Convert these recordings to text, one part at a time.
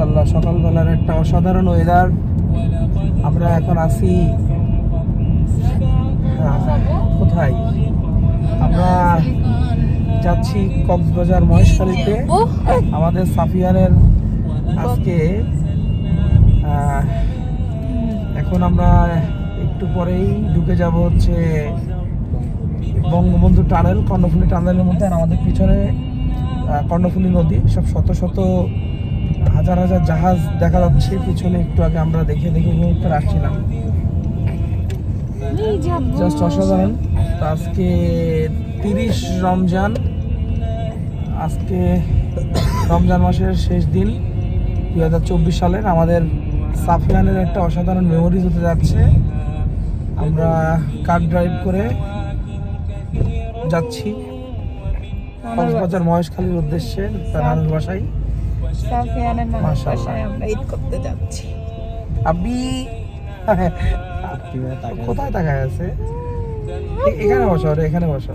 মাশাল্লাহ সকালবেলার একটা অসাধারণ ওয়েদার আমরা এখন আছি আহ, কোথায়? আমরা যাচ্ছি কক্সবাজার মহেশখালীতে। আমাদের সাফিয়ারের আজকে এখন আমরা একটু পরেই ঢুকে যাব হচ্ছে বঙ্গবন্ধু টানেল কর্ণফুলী টানেলের মধ্যে আর আমাদের পিছনে কর্ণফুলী নদী সব শত শত হাজার হাজার জাহাজ দেখা যাচ্ছে, পিছনে একটু আগে আমরা দেখে দেখে উপভোগ করে আসছিলাম। জাস্ট অসাধারণ। আজকে তিরিশ রমজান। আজকে রমজান মাসের শেষ দিন, দুই হাজার চব্বিশ সালের। আমাদের সাফিয়ানের একটা অসাধারণ মেমোরিজ হতে যাচ্ছে। আমরা কার ড্রাইভ করে যাচ্ছি। কক্সবাজার মহেশখালীর উদ্দেশ্যে, তার বাসায়। সাফিয়ানের নানার বাসায় আমরা ঈদ করতে যাচ্ছি। কোথায় তাকায় আছে এখানে বসো রে এখানে বসো।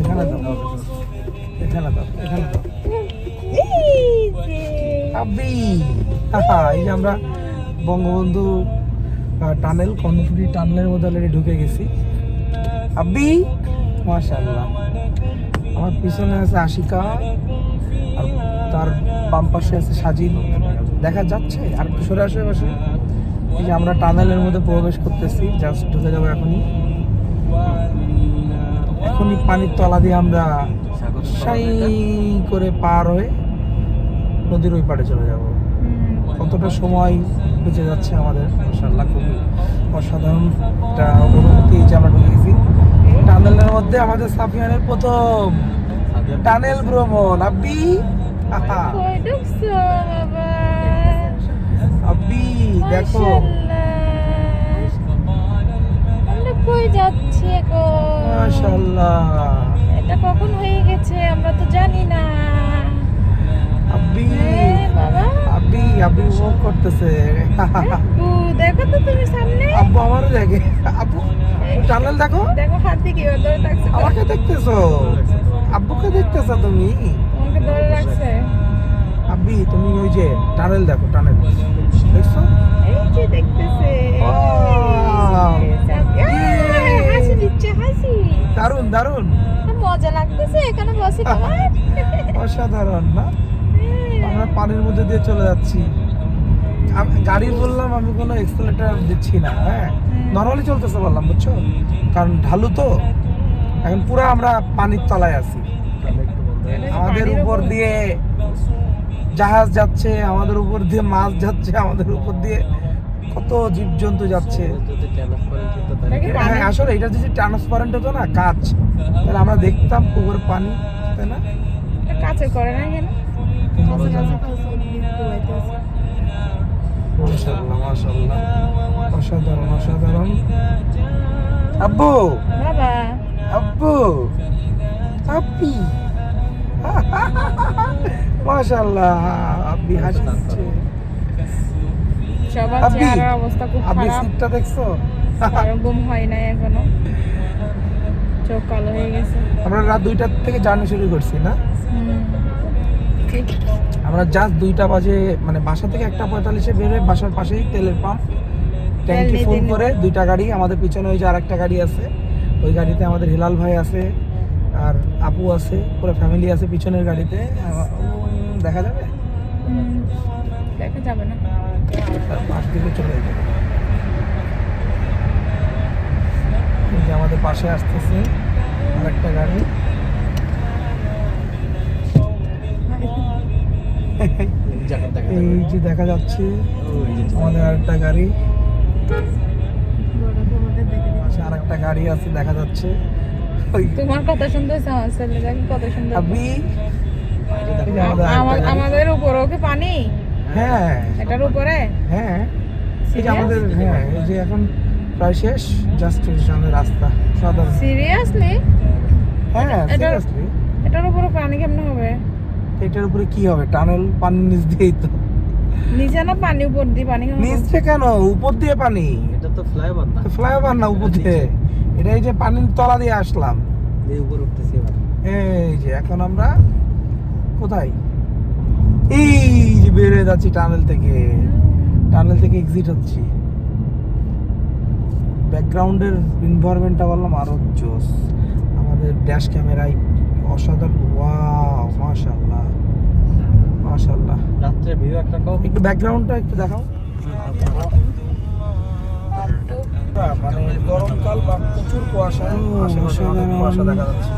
এখানে দাও এখানে দাও। এখানে দাও আবি হাহা, এই যে আমরা বঙ্গবন্ধু টানেল কর্ণফুলি টানেলের মধ্যে অলরেডি ঢুকে গেছি। আবি মাশাআল্লাহ। আমার পিছনে আছে আশিকা আর তার বাম পাশে আছে সাজিদ দেখা যাচ্ছে? আর একটু সরে বসে এই যে আমরা টানেলের মধ্যে প্রবেশ করতেছি জাস্ট ঢুকে যাব এখনই। এখনই পানির তলা দিয়ে আমরা সাই করে পার হয়ে নদীর ওই পাড়ে চলে যাব। কতটা সময় বেঁচে যাচ্ছে আমাদের? মাশাআল্লাহ খুবই। অসাধারণ একটা অনুভূতি যে আমরা ঢুকে গেছি। টানেলের মধ্যে আমাদের সাফিয়ানের প্রথম টানেল ভ্রমণ। কই ঢুকছো বাবা? আব্বি দেখো। আমরা কই যাচ্ছি এখন? মাশাআল্লাহ। এটা কখন হয়ে গেছে আমরা তো জানি না। হ্যাঁ, বাবা। আব্বি আব্বি উপভোগ করতেছে। দেখো তো তুমি সামনে। আব্বু আমারও দেখে। আব্বু টানেল দেখো। দেখো হাত দিকে ধরে থাকছে। আমাকে দেখতেছো। আব্বুকে দেখতেছো তুমি? তোমাকে ধরে রাখছে। আব্বি তুমি ওই যে টানেল দেখো টানেল। দেখছ? এই যে দেখতেছে। হাসি দিচ্ছে হাসি। দারুণ দারুণ মজা লাগতেছে এখানে বসে তোমার অসাধারণ না? আমরা পানির মধ্যে দিয়ে চলে যাচ্ছি। আমি গাড়ি বললাম আমি কোনো এক্সেলেটার দিচ্ছি না হ্যাঁ? নর্মালি চলতেছে বললাম বুঝছ? কারণ ঢালু তো। এখন পুরো আমরা পানির তলায় আছি। আমাদের উপর দিয়ে জাহাজ যাচ্ছে আমাদের উপর দিয়ে মাছ যাচ্ছে আমাদের উপর দিয়ে কত জীবজন্তু যাচ্ছে? আসলে এটা যদি ট্রান্সপারেন্ট হতো না কাজ তাহলে আমরা দেখতাম পুকুর পানি তাই না? কাছে করে না কেন? মাশাআল্লাহ মাশাআল্লাহ। অসাধারণ অসাধারণ। আব্বু! বাবা। আব্বু! আব্বি! মাশাআল্লাহ আব্বি হাসছে সবার চেহারার অবস্থা খুব আব্বি খারাপ। সিটটা দেখছ? হয় নাই এখনও। চোখ কালো হয়ে গেছে। আমরা রাত দুইটার থেকে জার্নি শুরু করছি না? আমরা জাস্ট দুইটা বাজে মানে বাসা থেকে একটা পঁয়তাল্লিশে বের হয়ে বাসার পাশেই তেলের পাম্প। ট্যাঙ্কি ফুল করে দুইটা গাড়ি আমাদের পিছনে ওই যে আরেকটা গাড়ি আছে ওই গাড়িতে আমাদের হিলাল ভাই আছে আর আপু আছে পুরো ফ্যামিলি আছে পিছনের গাড়িতে। দেখা যাবে? দেখা যাবে না। পাশ দিকে চলে যাবে। যে আমাদের পাশে আসতেছে আর একটা গাড়ি। এই যে দেখা যাচ্ছে আমাদের আরেকটা গাড়ি। পাশে আরেকটা গাড়ি আছে দেখা যাচ্ছে। তোমার কথা শুনতে আমার ছেলে দেখো কত সুন্দর আমাদের আমা- আরেকটা আমাদের উপরেও কি পানি? হ্যাঁ। এটার উপরে? হ্যাঁ। এই যে আমাদের হ্যাঁ এই যে এখন প্রায় শেষ জাস্ট আমাদের রাস্তা সাধারণ। সিরিয়াসলি হ্যাঁ এটা- সিরিয়াসলি এটার উপরে পানি কেমন হবে? এটার উপরে কি হবে? টানেল পানির নিচ দিয়েই তো। নিচে না পানি উপর দিয়ে পানি নিচ কেন? উপর দিয়ে পানি। এটা তো ফ্লাইওভার না। ফ্লাইওভার না উপর দিয়ে। এটা এই যে পানির তলা দিয়ে আসলাম। এই উপর উঠতেছি এই যে এখন আমরা কোথায়? এই যে বের হয়ে যাচ্ছি টানেল থেকে। টানেল থেকে এক্সিট হচ্ছি। ব্যাকগ্রাউন্ডের এনভায়রনমেন্টটা বললাম আরও জোস। আমাদের ড্যাশ ক্যামেরায় অসাধারণ। ওয়াও মাশাআল্লাহ। মাশাআল্লাহ। রাত্রে ভিউ একটা একটু ব্যাকগ্রাউন্ডটা একটু দেখাও। মানে গরমকাল বা প্রচুর কুয়াশা আশেপাশে অনেক কুয়াশা দেখা যাচ্ছে।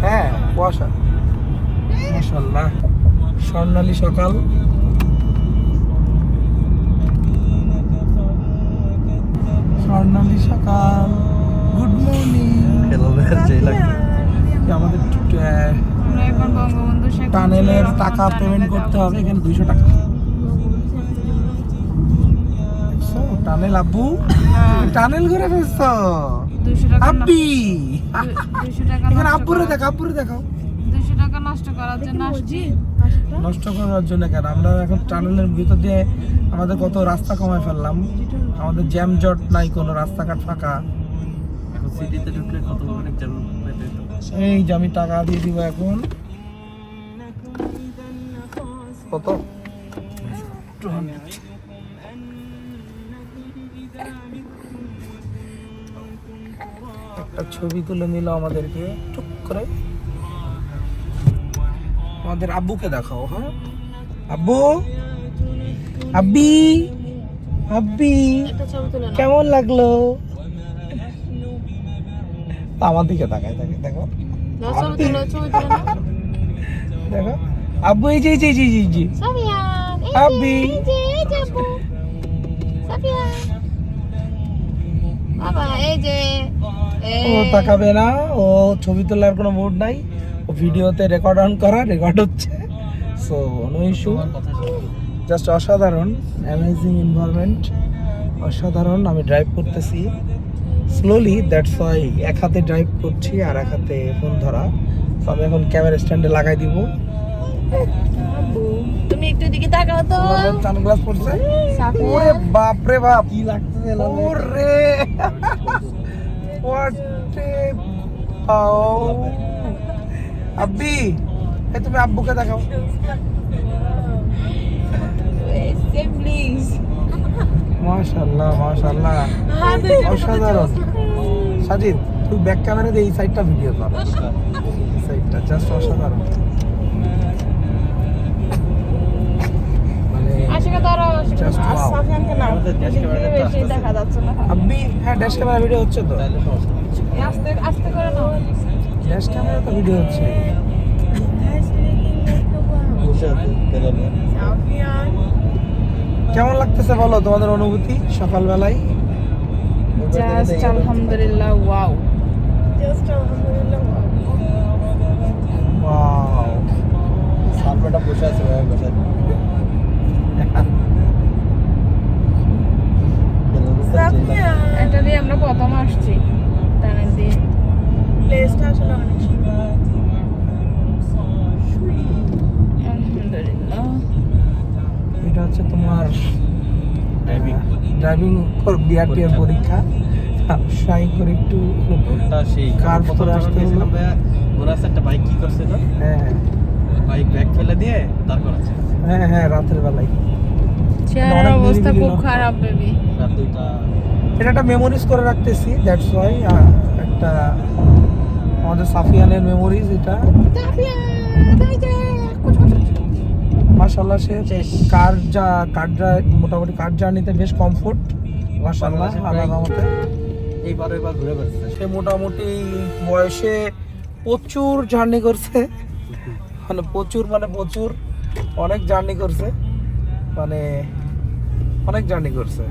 হ্যাঁ কুয়াশা। মাশাআল্লাহ। স্বর্ণালী সকাল। স্বর্ণালী সকাল। গুড মর্নিং আমাদের আহ, আমরা এখন টানেলের টাকা পেমেন্ট করতে হবে এখানে দুইশো টাকা। টানেল আব্বু? হ্যাঁ, টানেল ঘুরে ফেলছো? 200 আব্বি! 200 এখানে আব্বুরে দেখ আব্বুরে দেখাও। 200 টাকা নষ্ট করার জন্য আসছি। নষ্ট করার জন্য কেন? আমরা এখন টানেলের ভিতর দিয়ে আমাদের কত রাস্তা কমায় ফেললাম। আমাদের জ্যাম জট নাই কোনো রাস্তাঘাট ফাঁকা। সিটিতে ঢুকলে কত অনেক জ্যাম এই যে আমি টাকা দিয়ে দিব এখন। কত? একটা ছবি তুলে নিল আমাদেরকে। টুক করে। আমাদের আব্বুকে দেখাও হ্যাঁ? আব্বু? আব্বি? আব্বি? কেমন লাগল? আমার দিকে তাকায় থাকে দেখো। দেখো। আব্বু এই যে যে সাফিয়ান এই যে, আব্বি। বাবা এই যে। ও তাকাবে না ও ছবি তোলার কোনো মুড নাই ও ভিডিওতে রেকর্ড অন করা রেকর্ড হচ্ছে। So no issue. জাস্ট অসাধারণ অ্যামেজিং এনভায়রনমেন্ট অসাধারণ আমি ড্রাইভ করতেছি। স্লোলি দ্যাটস ওয়াই এক হাতে ড্রাইভ করছি আর এক হাতে ফোন ধরা। তো আমি এখন ক্যামেরা স্ট্যান্ডে লাগাই দিব। তুমি একটু দিকে তাকাও তো। সানগ্লাস পড়ছে? ওরে বাপ রে বাপ! কি লাগতেছে ওরে! আব্বি এই তুমি আব্বুকে দেখাও। মাশাআল্লাহ মাশাআল্লাহ। অসাধারণ। সাজিদ তুই ব্যাক ক্যামেরা দিয়ে এই সাইডটা ভিডিও কর। সাইডটা জাস্ট অসাধারণ। সাফিয়ানকে camera তো বেশি দেখা যাচ্ছে না। আব্বি হ্যাঁ ড্যাশ ক্যামেরা ভিডিও হচ্ছে তো? আস্তে আস্তে করে নাও। ড্যাশ ক্যামেরা তো ভিডিও হচ্ছে। কেমন লাগতেছে বলো তোমাদের অনুভূতি সকালবেলায়? জাস্ট আলহামদুলিল্লাহ ওয়াও জাস্ট আলহামদুলিল্লাহ ওয়াও সামনেটা বসে আছে ভাই বসে এটা দিয়ে আমরা প্রথম আসছি। টানেল দিয়ে প্লেসটা আসলে অনেক আলহামদুলিল্লাহ। এটা হচ্ছে তোমার. ড্রাইভিং বিআরটি এর পরীক্ষা। সাই করে একটু কার করে আসতে মনে একটা বাইক কি করছে না হ্যাঁ। বাইক ব্যাগ ফেলে দিয়ে দাঁড় করাচ্ছে হ্যাঁ হ্যাঁ রাতের বেলায়। চেহারার অবস্থা খুব খারাপ বেবি এটা একটা মেমোরিজ করে রাখতেছি দ্যাটস ওয়াই একটা আমাদের সাফিয়ানের মেমোরিজ এটা। মাশাল্লাহ সে কার যা কার মোটামুটি কার জার্নিতে বেশ কমফোর্ট মাশাল্লাহ বাংলাদেশে আল্লাহ রহমতে। এইবার এবার ঘুরে বেড়াচ্ছে। সে মোটামুটি বয়সে প্রচুর জার্নি করছে। মানে প্রচুর মানে প্রচুর অনেক জার্নি করছে। মানে অনেক জার্নি করছে।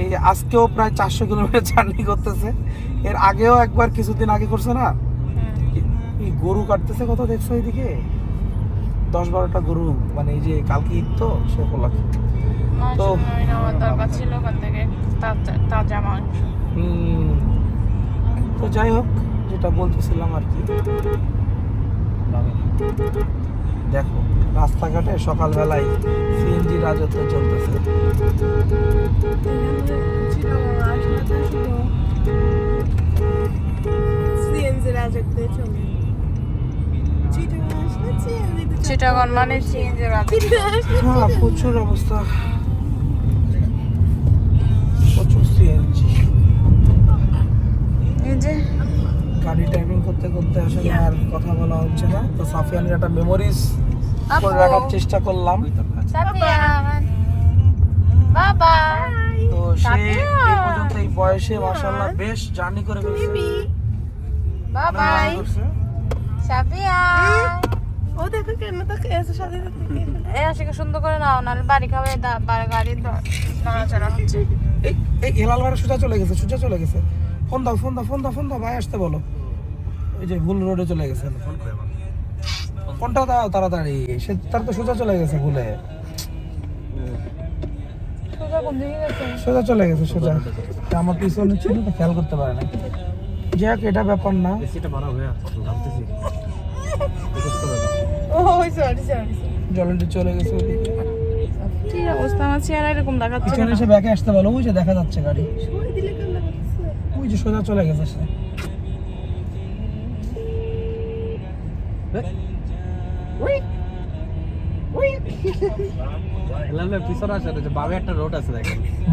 এই আজকেও প্রায় চারশো কিলোমিটার জার্নি করতেছে। এর আগেও একবার কিছুদিন আগে করছে না? গরু কাটতেছে কত দেখছ এইদিকে দশ বারোটা গরু মানে এই যে কালকে ঈদ তো সে উপলক্ষে। তো তো যাই হোক যেটা বলতেছিলাম আর কি। দেখো রাস্তাঘাটে সকালবেলায় সিএনজি রাজত্ব চলতেছে। চিটাগন মানে সিএনজি হ্যাঁ প্রচুর অবস্থা। প্রচুর সিএনজি গাড়ি ড্রাইভিং করতে করতে আসলে আর কথা বলা হচ্ছে না। তো সাফিয়ানের একটা মেমোরিজ করে রাখার চেষ্টা করলাম। সাফিয়ান বাবা তো সে এই পর্যন্ত এই বয়সে মাশাআল্লাহ বেশ জার্নি করে ফেলছে। বাবাই সাফিয়ান ও দেখো কেন তাকে এসে সাথে এই আশিকে সুন্দর করে নাও নাহলে বাড়ি খাবে গাড়ি নড়াচড়া হচ্ছে। এই এই হেলাল বাড়া সোজা চলে গেছে সোজা চলে গেছে। ফোন দাও ফোন দাও ফোন দাও ফোন দাও ভাই আসতে বলো। ওই যে ভুল রোডে চলে গেছে। ফোনটা দাও তাড়াতাড়ি? সে তার তো সোজা চলে গেছে ভুলে সোজা চলে গেছে সোজা। তা আমার পিছনে ছিল তো খেয়াল করতে পারে না। যাই হোক এটা ব্যাপার না। হয়ে জলটি চলে গেছে কি অবস্থা? আমার চেহারা এরকম দেখাচ্ছে পিছনে? এসে ব্যাকে আসতে বলো ওই যে দেখা যাচ্ছে গাড়ি। ওই যে সোজা চলে গেছে সে।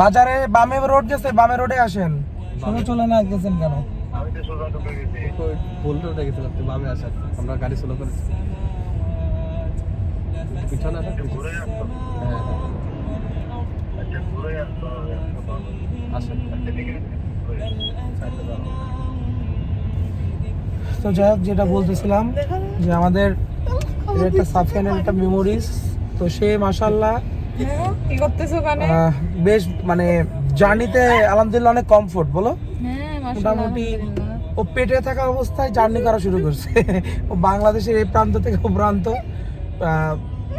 বাজারে বামে রোড গেছে বামে রোডে আসেন। সোজা চলে না গেছেন কেন? ওই ভুল রোডে গেছিলাম তুই বাবে আসার। আমরা গাড়ি স্লো করেছি পিছনে আসা। হ্যাঁ হ্যাঁ। আসেন। তো যাই হোক যেটা বলতেছিলাম যে আমাদের একটা সাফিয়ানের একটা মেমোরিজ তো সে মাসাল্লাহ হ্যাঁ, কি করতেছো ওখানে? বেশ মানে জার্নিতে আলহামদুলিল্লাহ অনেক কমফোর্ট বলো? হ্যাঁ মোটামুটি ও পেটে থাকা অবস্থায় জার্নি করা শুরু করছে। ও বাংলাদেশের এই প্রান্ত থেকে ও প্রান্ত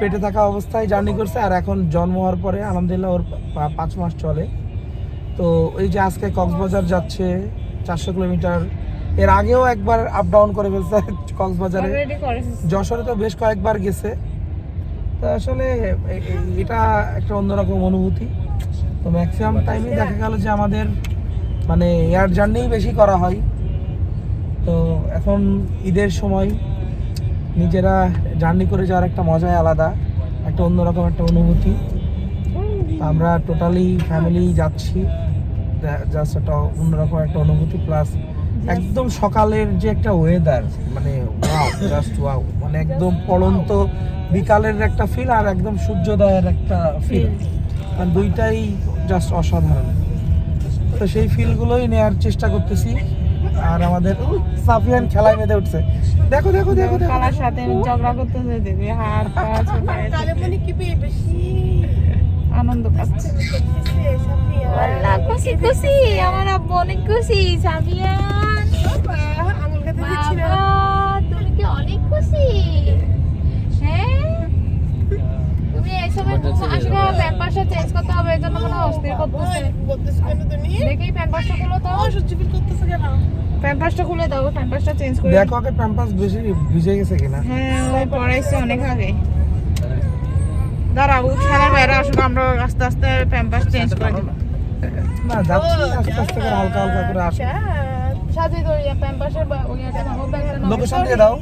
পেটে থাকা অবস্থায় জার্নি করছে। আর এখন জন্ম হওয়ার পরে আলহামদুলিল্লাহ ওর পাঁচ মাস চলে। তো এই যে আজকে কক্সবাজার যাচ্ছে চারশো কিলোমিটার এর আগেও একবার আপ ডাউন করে ফেলছে কক্সবাজারে। যশোরে তো বেশ কয়েকবার গেছে। তো আসলে এটা একটা অন্যরকম অনুভূতি। তো ম্যাক্সিমাম টাইমে দেখা গেল যে আমাদের মানে এয়ার জার্নিই বেশি করা হয়। তো এখন ঈদের সময় নিজেরা জার্নি করে যাওয়ার একটা মজাই আলাদা একটা অন্যরকম একটা অনুভূতি। আমরা টোটালি ফ্যামিলি যাচ্ছি। জাস্ট একটা অন্যরকম একটা অনুভূতি প্লাস একদম সকালের যে একটা ওয়েদার মানে ওয়াও জাস্ট ওয়াও মানে একদম পড়ন্ত বিকালের একটা ফিল আর একদম সূর্যোদয়ের একটা ফিল মানে দুইটাই জাস্ট অসাধারণ। তো সেই ফিলগুলোই নেওয়ার চেষ্টা করতেছি। আর আমাদের সাফিয়ান খেলায় মেতে উঠছে। দেখো দেখো দেখো দেখো। কালার সাথে ঝগড়া করতেছে দিদি হাত পা ছোটায় কালে মনে কি পেয়ে বেশি? আনন্দ পাচ্ছে। খুশি খুশি আমার আব্বু অনেক খুশি সাবিয়ান তুমি কি অনেক খুশি? হ্যাঁ? তুমি আসলে প্যাম্পাসটা চেঞ্জ করতে হবে এই জন্য মনে অস্থির করতেছে। করতেছো কেন তুমি? দেখি প্যাম্পাসটা খুলো তো। অসহ্য ফিল করতেছো কেন? প্যাম্পাসটা খুলে দাও প্যাম্পাসটা চেঞ্জ করে দেখো আগে প্যাম্পাস বেশি ভিজে গেছে কিনা। হ্যাঁ পড়াইছে অনেক আগে। দাঁড়াও খেলার বাইরে আসুক আমরা আস্তে আস্তে প্যাম্পাস চেঞ্জ করে দিব। না যাচ্ছি আস্তে আস্তে করে হালকা হালকা করে আসো আচ্ছা সাজিয়ে ধরি প্যাম্পাসের ওই নাও ব্যাগটা নাও লোকেশন দিয়ে দাও।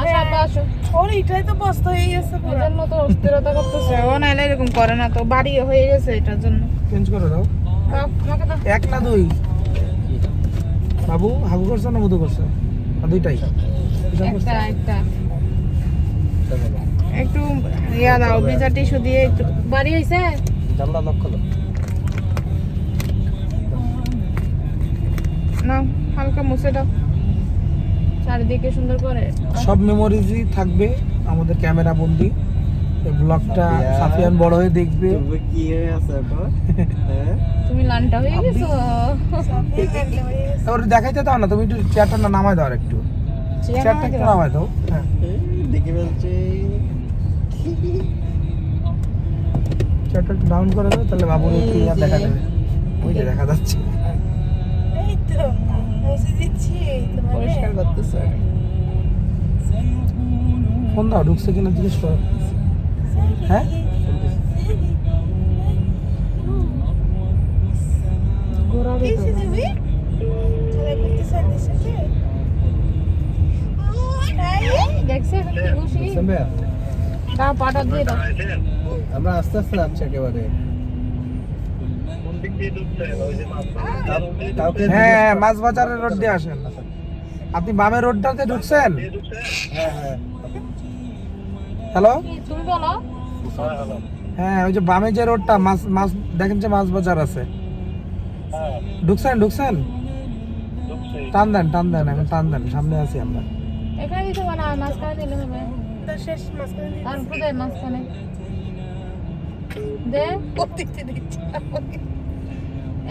আসো আব্বা আসো। ওর এটাই তো বস্তা হয়ে গেছে পুরো। এটার মতো অস্থিরতা করতেছে। ও নাইলে এরকম করে না তো বাড়ি হয়ে গেছে এটার জন্য। চেঞ্জ করে দাও। এক না দুই। বাবু হাগু করছে না মধু করছে? দুইটাই। একটা একটা। একটু ইয়া দাও ভিজা টিস্যু দিয়ে একটু বাড়ি হয়েছে জানলা লক করো। না হালকা মুছে দাও। চারিদিকে সুন্দর করে সব মেমোরিজই থাকবে আমাদের ক্যামেরা বন্দি। এই ব্লগটা সাফিয়ান বড় হয়ে দেখবে। তুমি কি হয়ে আছে এখন? হ্যাঁ? তুমি লানটা হয়ে গেছো? হয়ে ওর দেখাইতে দাও না তুমি একটু চেয়ারটা না নামাই দাও আর একটু। চেয়ারটা একটু নামাই দাও। হ্যাঁ। একটু ডাউন করে দাও তাহলে একটু ইয়া দেখা যাবে। ওই যে দেখা যাচ্ছে। এই তো মুছে দিচ্ছি পরিষ্কার করতেছে। ফোন দাও ঢুকছে কিনা জিজ্ঞেস করো। হ্যাঁ? ঘোরাবে আমরা আস্তে আস্তে যাচ্ছি একেবারে। কাউ- হ্যাঁ মাছ বাজারের রোড দিয়ে আসেন। আপনি বামের রোডটাতে ঢুকছেন? হ্যাঁ হ্যাঁ। হ্যালো? কি, তুমি বলো? হ্যাঁ ওই যে বামে যে রোডটা মাছ মাছ দেখেন যে মাছ বাজার আছে ঢুকছেন ঢুকছেন? টান দেন টান দেন এখন টান দেন সামনে আছি আমরা। এখানে দিতে হবে না মাঝখানে দিলে হবে। তো শেষ মাঝখানে দিয়ে তার উপরে মাঝখানে। দে। প্রত্যেকটা দিচ্ছি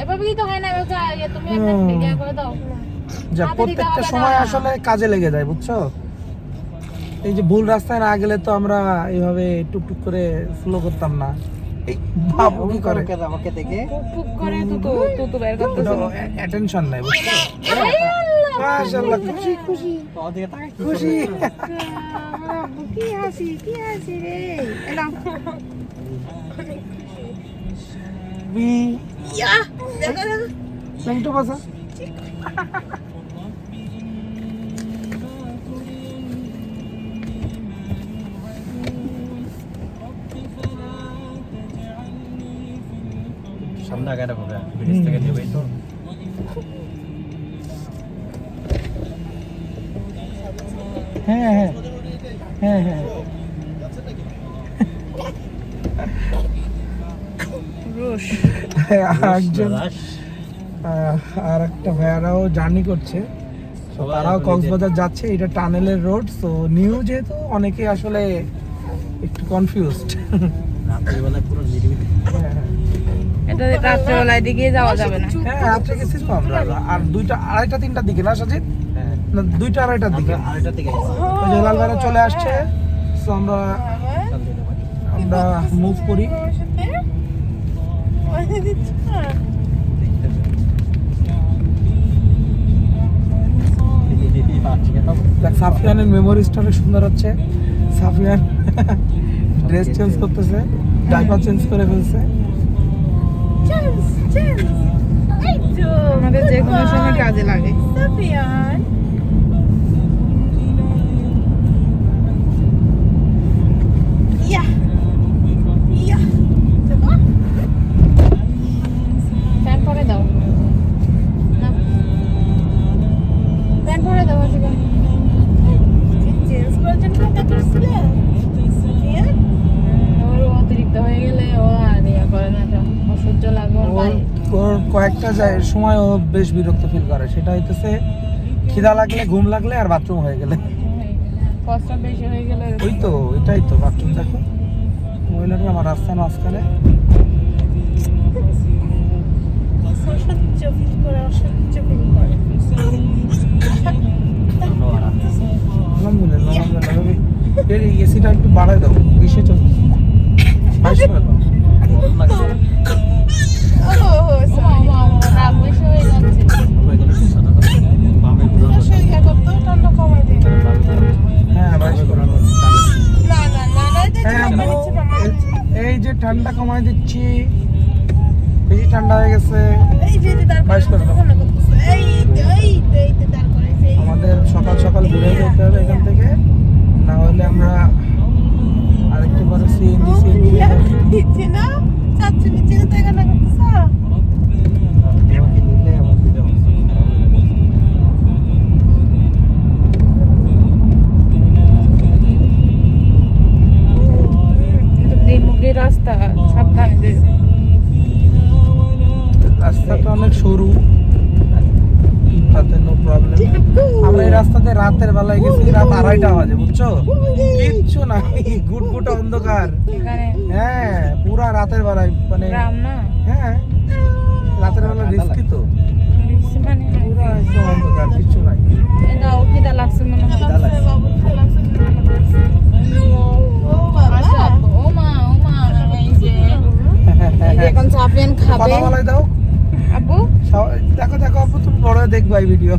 এভাবে কি তো হয় না এভাবে তুমি একটা হুম। করে দাও। যা প্রত্যেকটা সময় আসলে কাজে লেগে যায় বুঝছ? এই যে ভুল রাস্তায় না গেলে তো আমরা এইভাবে টুকটুক করে স্লো করতাম না। এই বাবু কি করে? আমাকে দেখে। পুক পুক করে তুতু তুতু বের করতেছে। অ্যাটেনশন নাই বুঝছ? মাশাআল্লাহ খুশি খুশি। তোমার দিকে তাকাই খুশি। কি হাসি কি হাসি রে এলাম বি ইয়া, দেখো, দেখো। পেন্টো বাসা সামনে আগে রাখো ব্রিজ থেকে নেবেই তো হ্যাঁ হ্যাঁ। একজন আর একটা ভাইয়ারাও জার্নি করছে। তারাও কক্সবাজার যাচ্ছে এটা টানেলের রোড তো নিউ যেহেতু অনেকে আসলে একটু কনফিউজড রাত্রিবেলায় এটা রাত্রেবেলায় দিকে যাওয়া যাবে না। হ্যাঁ রাত্রে গেছি তো আমরা। আর দুইটা আড়াইটা তিনটার দিকে না সাজিদ? হ্যাঁ না দুইটা আড়াইটার দিকে। হেলাল ভাইরা চলে আসছে তো আমরা আমার মুভ করি। সাফিয়ানের মেমোরি স্টোরে সুন্দর হচ্ছে। সাফিয়ান ড্রেস চেঞ্জ করতেছে ডাইপার চেঞ্জ করে ফেলছে। আমাদের যে কোনো সময় কাজে লাগে। সাফিয়ান। বেশ বিরক্ত ফিল করে। সেটা হইতেছে খিদা লাগলে ঘুম লাগলে আর বাথরুম হয়ে গেলে। কষ্ট বেশি হয়ে গেলে ওই তো এটাই তো বাথরুম দেখো। মহিলাটা আমার রাস্তার মাঝখানে। এর এসিটা একটু বাড়ায় দাও বিশে চল এই- যে ঠান্ডা কমায় দিচ্ছি বেশি ঠান্ডা হয়ে গেছে। বাইশ করে। হ্যাঁ পুরা রাতের বেলায় মানে গ্রাম না? হ্যাঁ রাতের বেলা রিস্কি তো। মানে পুরা একদম অন্ধকার নাই। এটা লাগছে মনে হয়। আচ্ছা, এখন চাপিয়ান খাবে। কথা বলাই দাও। আব্বু? দেখো দেখো তুমি বড় দেখবা এই ভিডিও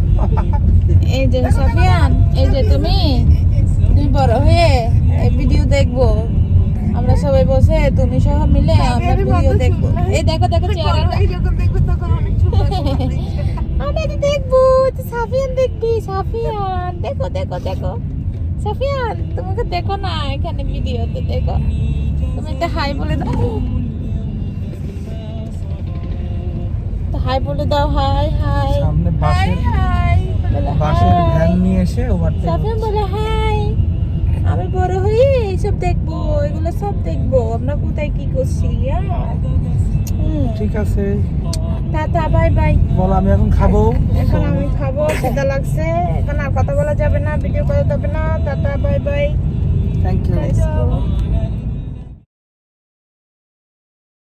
এই যে সাফিয়ান এই যে তুমি তুমি বড় হয়ে এই ভিডিও দেখব। আমরা সবাই বসে তুমি সহ মিলে আমরা ভিডিও দেখব। এই দেখো দেখো চেহারাটা। যখন দেখবে তখন অনেক আমরা তো দেখব সাফিয়ান দেখবি সাফিয়ান। দেখো দেখো দেখো। সাফিয়ান তোমাকে দেখো না এখানে ভিডিওতে দেখো। তুমি একটা হাই বলে দাও। তো হাই বলে দাও হাই হাই। সামনে হাই হাই। বলে ওভারটেক সাফিয়ান বলে হাই। আমি বড় হয়ে এইসব দেখব এগুলো সব দেখব। আমরা কোথায় কি করছি হ্যাঁ? ঠিক আছে। টাটা বাই বাই বলো আমি এখন খাব। এখন আমি খাব খিদা লাগছে। এখন আর কথা বলা যাবে না ভিডিও করা যাবে না। Tata bye bye thank you.